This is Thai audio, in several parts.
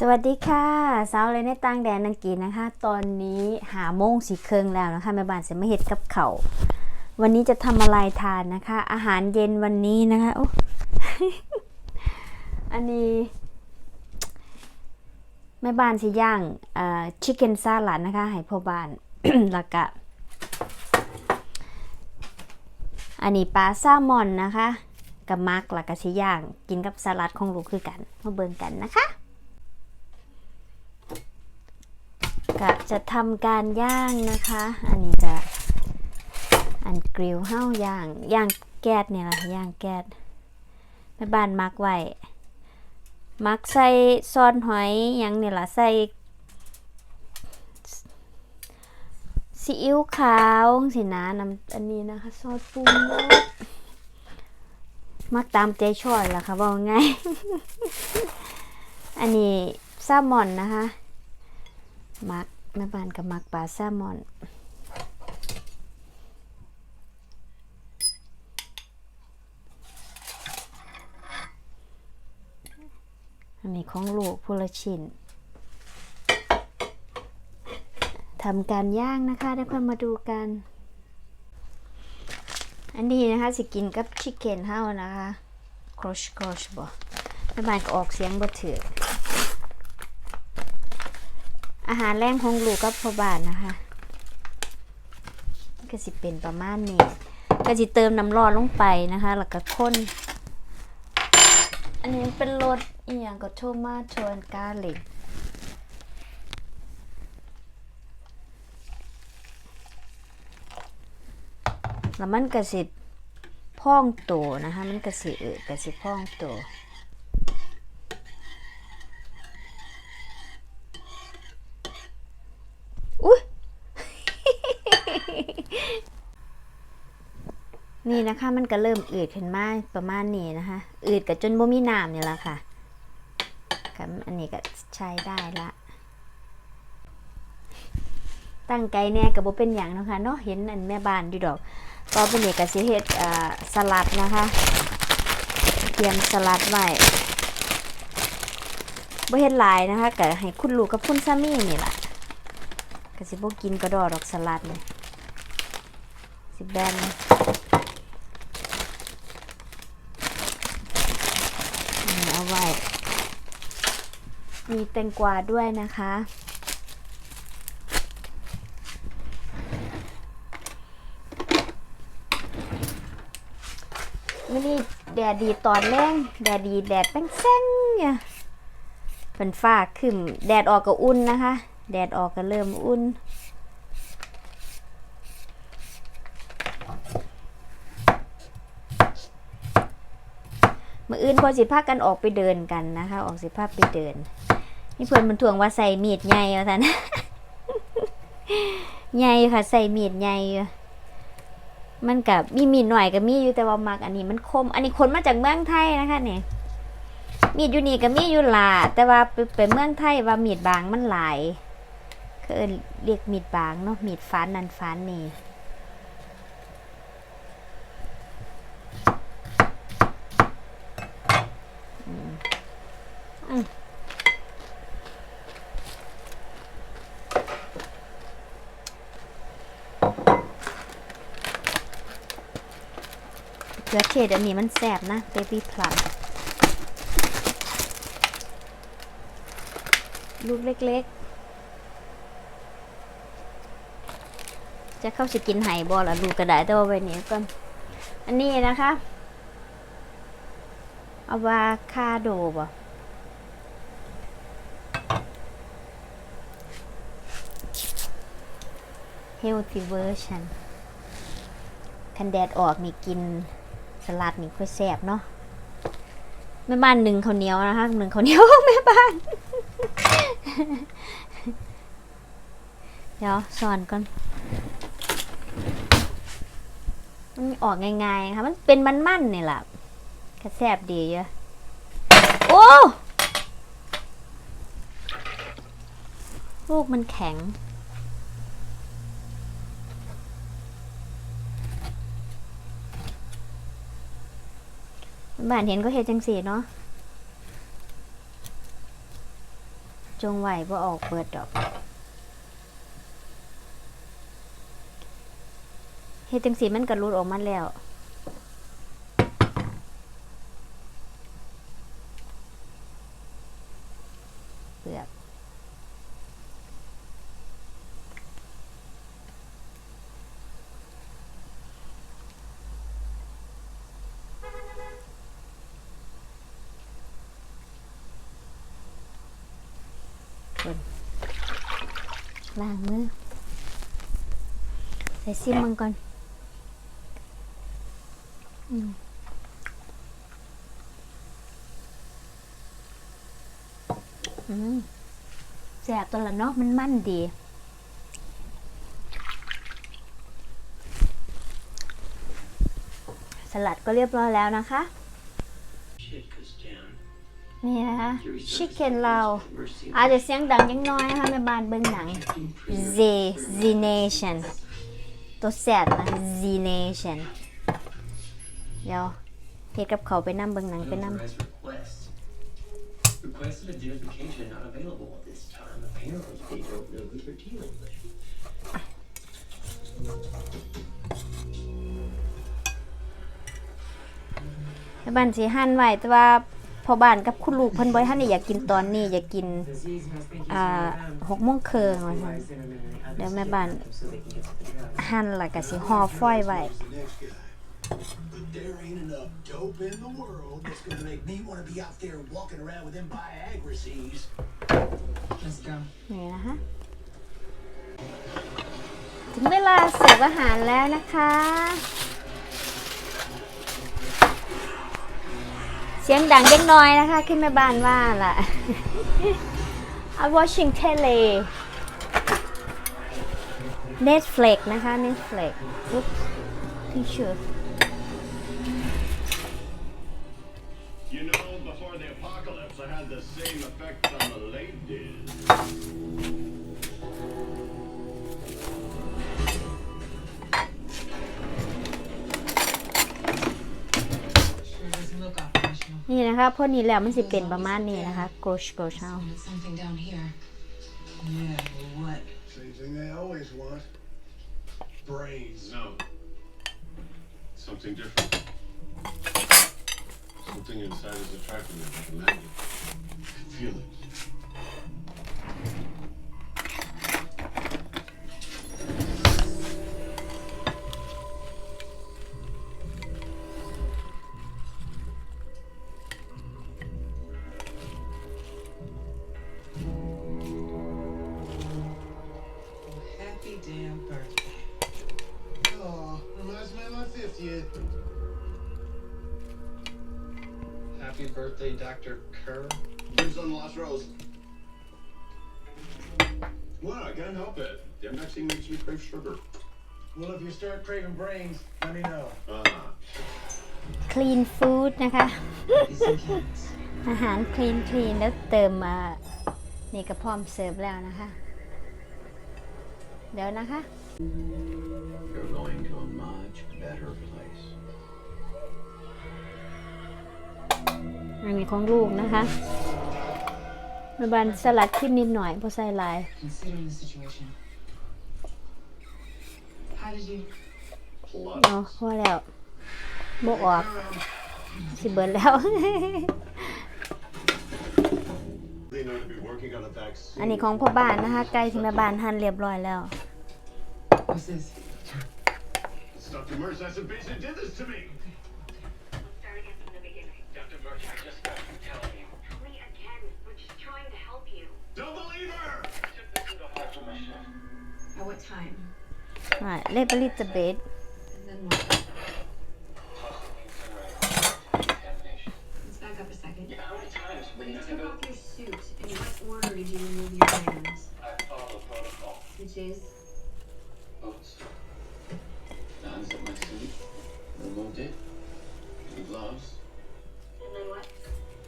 สวัสดีค่ะสาวเลยในต่างแดนนังกีนะคะ ตอนนี้หาโมงสีเคิงแล้วนะคะแม่บ้านจะไม่เห็ดกับเขาวันนี้จะทำอะไรทานนะคะ อาหารเย็นวันนี้นะคะออันนี้แม่บ้านสิย่างชิคเก้นซาลัดนะคะให้พ่อบ้านแล้วก็อันนี้ปลาแซลมอนนะคะกับมักแล้วก็สิย่าง กินกับสลัดของลูกคือกันมาเบิ่งกันนะคะ ก็จะทำการย่างนะคะ อันนี้จะอันกริลเฮ้าย่างย่างแก๊สเนี่ยแหละย่างแก๊สแม่บ้านมักไว้มักใส่ซอนหอยหยังเนี่ยล่ะใส่ซีอิ๊วขาวสินะน้ำอันนี้นะคะ ซอสปรุงรสมักตามใจชอบล่ะค่ะว่าไง อันนี้ซลมอนนะคะ มักแม่บ้านกับมักปลาแซลมอน อันนี้ของลูกพูละชินทำการย่างนะคะได้เพื่อนมาดูกัน อันนี้นะคะสิกินกับชิคเก้นเฮานะคะ ครอชครอชบ่แม่บ้านก็ออกเสียงบ่ถือ อาหารแรงของลูกกับพอบ้านนะคะก็สิเป็นประมาณนี้ก็สิเติมน้ำร้อนลงไปนะคะ แล้วก็ข้น อันนี้เป็นรสอีหยังก็โทมาโทนกาลิกแล้วมันก็สิพ่องโตนะคะ มันก็สิเออก็สิพ่องโต นี่นะคะ มันก็เริ่มอืดขึ้นมาประมาณนี้นะคะ อืดกับจนบ่มีน้ำนี่แหละค่ะกับอันนี้ก็ใช้ได้ละ ตั้งไกแน่กับบ่เป็นอย่างนะคะเนาะเห็นอันแม่บ้านอยู่ดอกก็เป็นเอกสิเฮ็ดสลัดนะคะเตรียมสลัดไว้บ่เฮ็ดหลายนะคะก็ให้คุณลูกกับคุณสามีนี่ล่ะก็สิบ่กินกระดอดอกสลัดเลยสิแบนเอาไว้ มีแตงกวาด้วยนะคะ ไม่นี่แดดดีตอนแรงแดดดีแดดแป้งแซงเนี่ยเป็นฟ้าขึ้นแดดออกก็อุ่นนะคะ แดดออกก็เริ่มอุ่นมื่ออื่นพอสิพากันออกไปเดินกันนะคะ ออกสิพาไปเดิน นี่เพื่อนมันทวงว่าใส่มีดใหญ่เอาท่านใหญ่ค่ะ ใส่มีดใหญ่มันกับมีมีดหน่อยกับมีอยู่แต่ว่ามักอันนี้มันคม อันนี้คนมาจากเมืองไทยนะคะเนี่ยมีดอยู่นี่ก็มีอยู่หลาแต่ว่าไปไปเมืองไทยว่ามีดบางมันหลายก็เอิ้นเรียกมีดบางเนาะมีดฟันนันฟันนี่ เกลือเทศอันนี้มันแสบนะเบบี้พลัมลูกเล็กๆ จะเข้าสิกินไห่บอละลูกกระไดแต่ว่าไว้นี้ก่อนอันนี้นะคะอะวาคาโดบ่เฮลทีเวอร์ชันคันแดดออกนี่กิน สลัดนี่ค่อยแซ่บเนาะแม่บ้านหนึ่งข้าวเหนียวนะคะหนึ่งข้าวเหนียวแม่บ้าน เดี๋ยวสอนก่อนมันออกง่ายๆค่ะมันเป็นมันๆนี่แหละกระแซบดีเยอะโอ้ลูกมันแข็ง บ้านเห็นก็เฮ็ดจังสีเนาะจงไหวบ่ออกเปิดดอกเฮ็ดจังสีมันก็หลุดออกมาแล้ว ล้างมือ ใส่ซิมมังก่อนอืมอืมแสบตัวละเนาะมันมั่นดีสลัดก็เรียบร้อยแล้วนะคะ นี่นะคะ Your resources ชิคเก้นเรา Mercy อาจจะเสียงดังยังน้อยนะคะแม่บ้านเบิ่งหนัง Z Z Nation ตัวแซดนะ Z Nation เดี๋ยวเฮ็ดกับเขาวไปนั่งเบิ่งหนังไปนั่ง Authorized request. Requested identification not available at this time. Apparently they don't know who they're dealing with. แม่บ้านสิหั่นไว้แต่ว่า พ่อบ้านกับคุณลูกเพิ่นบ่ทันได้อยากกินตอนนี้อยากกินอ่าหกโมงครึ่งว่าซั่นเดี๋ยวแม่บ้านหั่นแล้วก็สิห่อฟอยไว้เนี่นะคะถึงเวลาเสิร์ฟอาหารแล้วนะคะ สียงดังเล็กน้อยนะคะ ขึ้นแม่บ้านว่าล่ะ I'm watching tele Netflix นะคะ Netflix อุ๊บที่ชื่อ You know, before the apocalypse, I had the same effect on the ladies. นี่นะคะพ่นนี้แล้วมันสิเป็นประมาณนี้นะคะโกชโกชเอา Yeah, well, what? Same thing they always want. Brains. No. Something different. Something inside is attracting me like a magnet. I can feel it. Happy birthday, Dr. Kerr. Lives on Lost Rose. What? I can't help it. The vaccine makes me crave sugar. Well, if you start craving brains, let me know. Ah. Clean Food นะคะ These some cats. อาหาร clean clean แล้วเติมมา นี่ก็พร้อมเสิร์ฟแล้วนะคะ เดี๋ยวนะคะ You're going to a much better place. อันนี้ของลูกนะคะแม่บานสลัดขึ้นนิดหน่อยเพราะใส่หลาย Considering the situation. How did you? Plus. เนาะพอแล้วโบออก สิเบิร์แล้ว They know to be working on a vaccine. อันนี้ของพ่อบ้านนะคะใกล้ที่แม่บ้านหั่นเรียบร้อยแล้ว What's this? It's Dr. Merce. I said, basically did this to me. what time. Right, label it the bed. And then what? Let's back up a second. Yeah, how many times? When you took off your suit, in what order did you remove your? I protocol. Which is? Boots. My suit, removed it, gloves. And then what?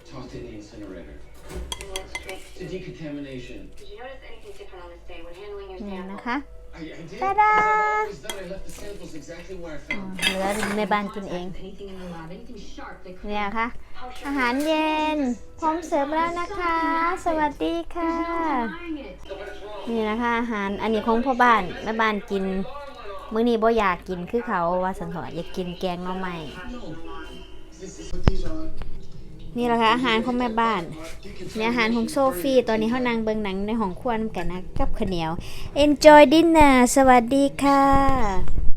Tossed in the incinerator. You went straight To decontamination. Did you notice anything different on this day when handling your นี่ sample? นะคะ I, I did. Ta-da! As I've always done, I left the samples exactly where I อ๋อ found them. เหลือแม่บ้านกินเอง Anything in the lab, anything sharp that could เนี่ยค่ะ อาหารเย็น พร้อมเสิร์ฟแล้วนะคะ สวัสดีค่ะ denying it. นี่นะคะ อาหารอันนี้ของพ่อบ้านแม่บ้านกิน มื้อนี้บ่อยากกินคือเขาว่าสันเถอะอยากกินแกงหน่อไม้ This นี่แหละค่ะอาหารของแม่บ้านนี่อาหารของโซฟีตอนนี้เขานั่งเบิ่งหนังในห้องครัวนกันนะกับข้าวเหนียว enjoy dinner สวัสดีค่ะ